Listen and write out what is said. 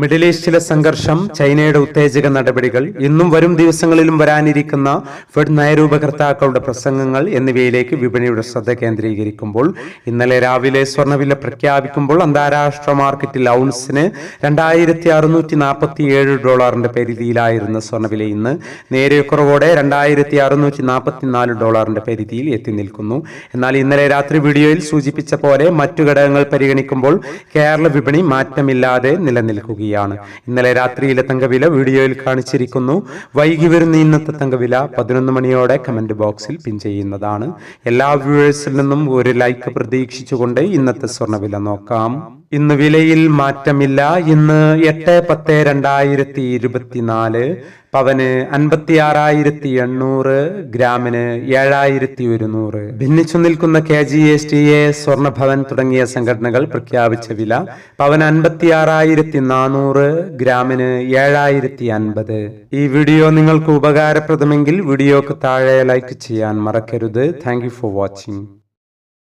Middle ഈസ്റ്റിലെ സംഘർഷം ചൈനയുടെ ഉത്തേജക നടപടികൾ ഇന്നും വരും ദിവസങ്ങളിലും വരാനിരിക്കുന്ന ഫെഡ് നയരൂപകർത്താക്കളുടെ പ്രസംഗങ്ങൾ എന്നിവയിലേക്ക് വിപണിയുടെ ശ്രദ്ധ കേന്ദ്രീകരിക്കുമ്പോൾ ഇന്നലെ രാവിലെ സ്വർണവില പ്രഖ്യാപിക്കുമ്പോൾ അന്താരാഷ്ട്ര മാർക്കറ്റിൽ ഔൺസിന് രണ്ടായിരത്തി അറുന്നൂറ്റി നാൽപ്പത്തി ഏഴ് ഡോളറിന്റെ പരിധിയിലായിരുന്ന സ്വർണവില ഇന്ന് നേരിയ കുറവോടെ രണ്ടായിരത്തി അറുന്നൂറ്റി നാൽപ്പത്തിനാല് ഡോളറിന്റെ പരിധിയിൽ എത്തി നിൽക്കുന്നു. എന്നാൽ ഇന്നലെ രാത്രി വീഡിയോയിൽ സൂചിപ്പിച്ച പോലെ മറ്റു ഘടകങ്ങൾ പരിഗണിക്കുമ്പോൾ കേരള വിപണി മാറ്റമില്ലാതെ നിലനിൽക്കുകയാണ് ഇന്നലെ രാത്രിയിലെ തങ്കവില വീഡിയോയിൽ കാണിച്ചിരിക്കുന്നു. വൈകി വരുന്ന ഇന്നത്തെ തങ്കവില പതിനൊന്ന് മണിയോടെ കമന്റ് ബോക്സിൽ പിൻ ചെയ്യുന്നതാണ്. എല്ലാ വ്യൂവേഴ്സിൽ നിന്നും ഒരു ലൈക്ക് പ്രതീക്ഷിച്ചുകൊണ്ട് ഇന്നത്തെ സ്വർണവില നോക്കാം. ഇന്ന് വിലയിൽ മാറ്റമില്ല. ഇന്ന് എട്ട് പത്ത് രണ്ടായിരത്തി ഇരുപത്തിനാല് പവന് അൻപത്തി ആറായിരത്തി എണ്ണൂറ് ഗ്രാമിന് ഏഴായിരത്തി ഒരുന്നൂറ്. ഭിന്നിച്ചു നിൽക്കുന്ന K G S T A Swarnabhavan തുടങ്ങിയ സംഘടനകൾ പ്രഖ്യാപിച്ച വില പവൻ അൻപത്തി ആറായിരത്തി നാനൂറ് ഗ്രാമിന് ഏഴായിരത്തി അൻപത്. ഈ വീഡിയോ നിങ്ങൾക്ക് ഉപകാരപ്രദമെങ്കിൽ വീഡിയോക്ക് താഴെ ലൈക്ക് ചെയ്യാൻ മറക്കരുത്. Thank for watching.